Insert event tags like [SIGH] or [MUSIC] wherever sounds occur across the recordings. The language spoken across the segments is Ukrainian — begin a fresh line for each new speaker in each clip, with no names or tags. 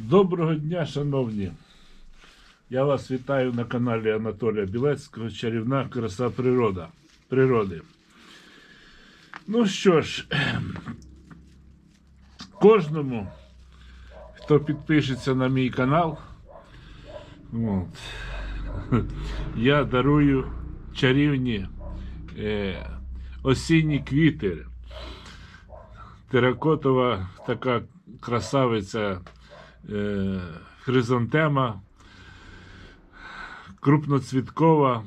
Доброго дня, шановні! Я вас вітаю на каналі Анатолія Білецького Чарівна краса природа, природи. Ну що ж, [CLEARS THROAT] кожному, хто підпишеться на мій канал, от, [LAUGHS] я дарую чарівні е, осінні квіти. Теракотова така красавиця хризантема, крупноцвіткова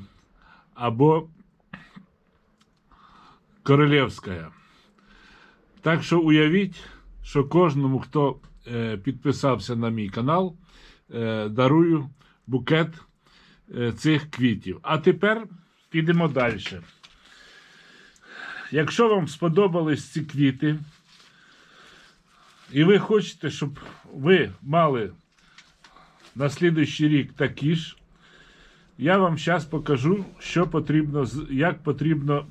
або королівська. Так що уявіть, що кожному, хто е, підписався на мій канал, е, дарую букет е, цих квітів. А тепер підемо далі. Якщо вам сподобались ці квіти, і ви хочете, щоб ви мали на слідуючий рік такі ж, я вам зараз покажу, що потрібно, як потрібно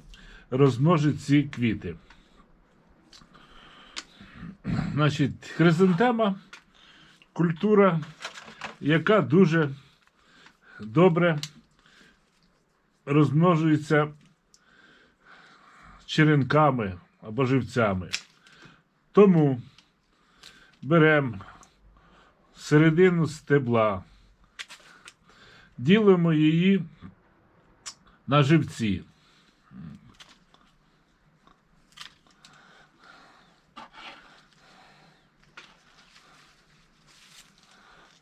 розмножити ці квіти. Значить, хризантема культура, яка дуже добре розмножується черенками або живцями. Тому беремо середину стебла, ділимо її на живці.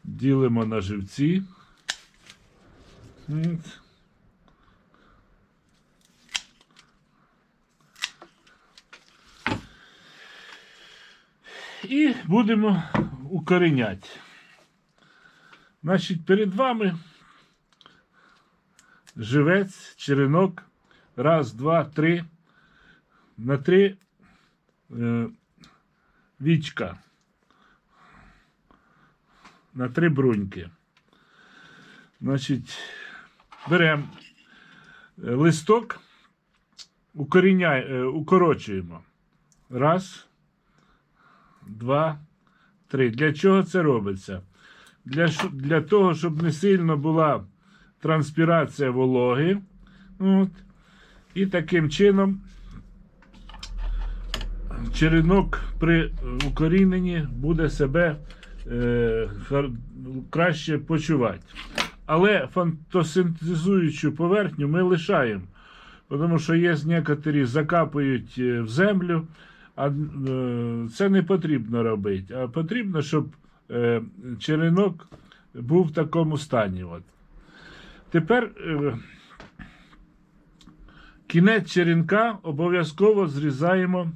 Ділимо на живці. І будемо укореняти. Значить, перед вами живець, черенок. Раз, два, три. На три е, вічка. На три бруньки. Значить, беремо е, листок, укоріняй, е, укорочуємо. Раз два, три. Для чого це робиться? Для, для того, щоб не сильно була транспірація вологи. От. І таким чином черенок при укоріненні буде себе е, краще почувати. Але фотосинтезуючу поверхню ми лишаємо. Тому що є некоторі закапують е, в землю, а е, це не потрібно робити. А потрібно, щоб е, черенок був в такому стані. От. Тепер е, кінець черенка обов'язково зрізаємо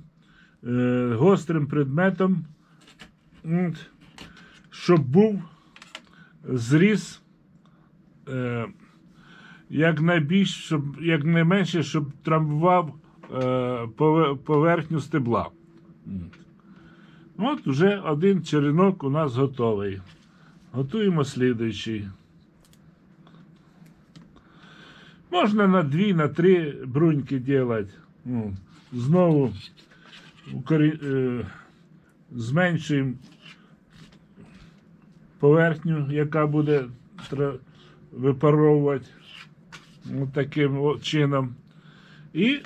гострим предметом, щоб був зріз. Е, якнайбільш, щоб якнайменше, щоб травмував е, пове- поверхню стебла. От. Уже один черенок у нас готовий. Готуємо слідуючий. Можна на дві, на три бруньки делать. Ну, знову е, зменшуємо поверхню, яка буде випаровувати таким чином. І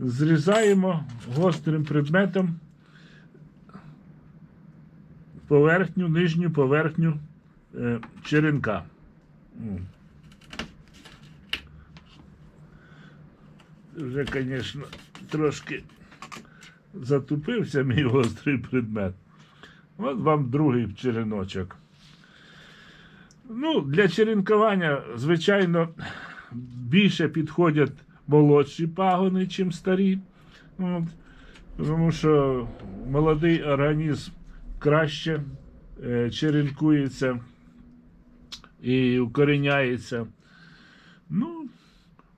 зрізаємо гострим предметом поверхню, нижню поверхню е, черенка. Вже, звісно, трошки затупився мій гострий предмет. От вам другий череночок. Ну, для черенкування, звичайно, більше підходять молодші пагони, чим старі. От. Тому що молодий організм краще е, черенкується і укоріняється. Ну,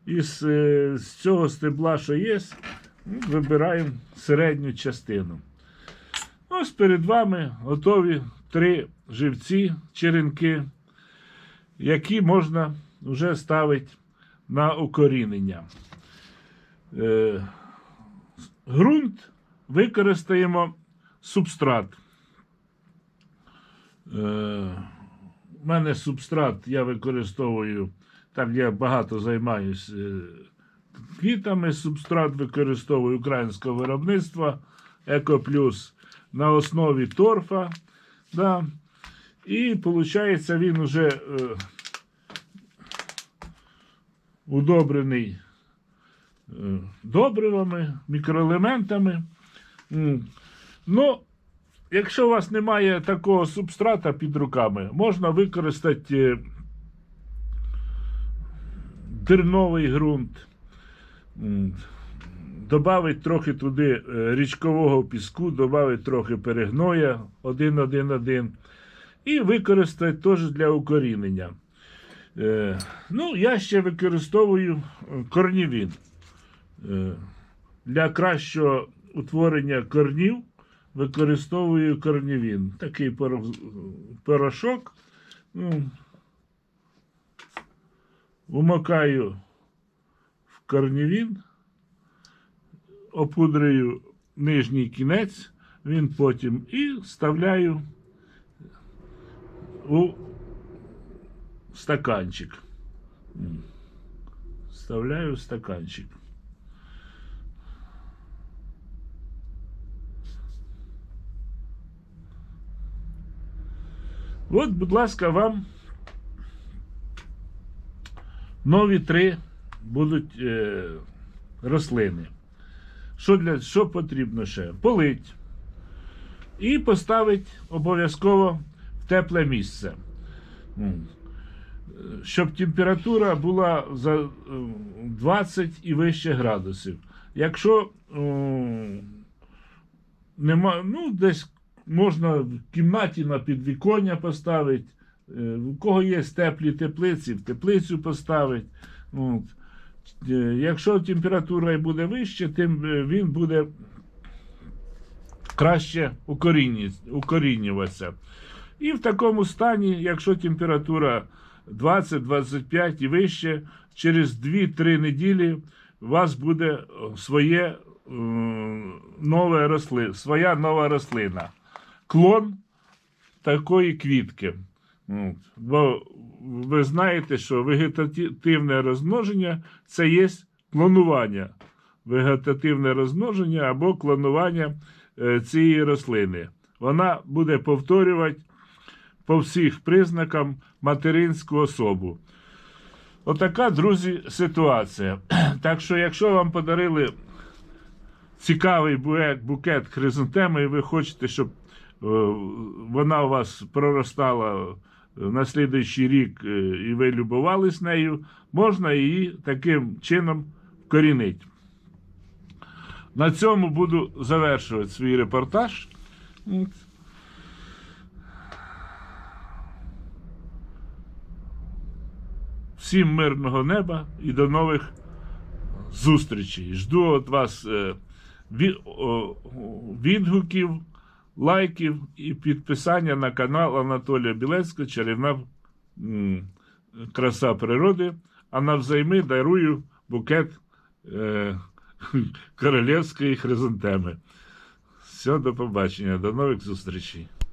із е, з цього стебла, що є, вибираємо середню частину. Ось перед вами готові три живці, черенки, які можна вже ставити на укорінення. Е, ґрунт використаємо субстрат. У мене субстрат я використовую, так я багато займаюся квітами. Субстрат використовую українського виробництва Екоплюс на основі торфа. Да. І виходить, він уже е, удобрений е, добривами, мікроелементами. Ну, якщо у вас немає такого субстрата під руками, можна використати е, дерновий ґрунт, додати трохи туди е, річкового піску, додати трохи перегноя 1-1-1 і використати теж для укорінення. Е, ну, я ще використовую е, корнівін. Е, для кращого утворення корнів використовую корнівін. Такий поро- порошок. Ну, вмикаю в корнівін, опудрюю нижній кінець, він потім і вставляю у стаканчик. Вставляю в стаканчик. От, будь ласка, вам нові три будуть е, рослини. Що, для, що потрібно ще? Полить. І поставити обов'язково в тепле місце. Е, Щоб температура була за е, 20 і вище градусів. Якщо е, нема, ну, десь можна в кімнаті на підвіконня поставити. Е, У кого є теплі теплиці, в теплицю поставити. От. Е, Якщо температура буде вище, тим е, він буде краще укорінюватися. І в такому стані, якщо температура 20-25 і вище, через 2-3 неділі у вас буде е, своє е, нове росли, своя нова рослина. Клон такої квітки. Бо ви знаєте, що вегетативне розмноження це є клонування. Вегетативне розмноження або клонування е, цієї рослини. Вона буде повторювати по всіх признакам материнську особу. Отака, друзі, ситуація. [CLEARS THROAT] Так що, якщо вам подарили цікавий букет, хризантеми, і ви хочете, щоб е, вона у вас проростала на слідуючий рік, е, і ви любувались нею, можна її таким чином вкорінити. На цьому буду завершувати свій репортаж. Всім мирного неба і до нових зустрічей. Жду від вас е, відгуків, лайків і підписання на канал Анатолія Білецького Чарівна краса природи. А навзайми дарую букет е, королівської хризантеми. Все, до побачення, до нових зустрічей.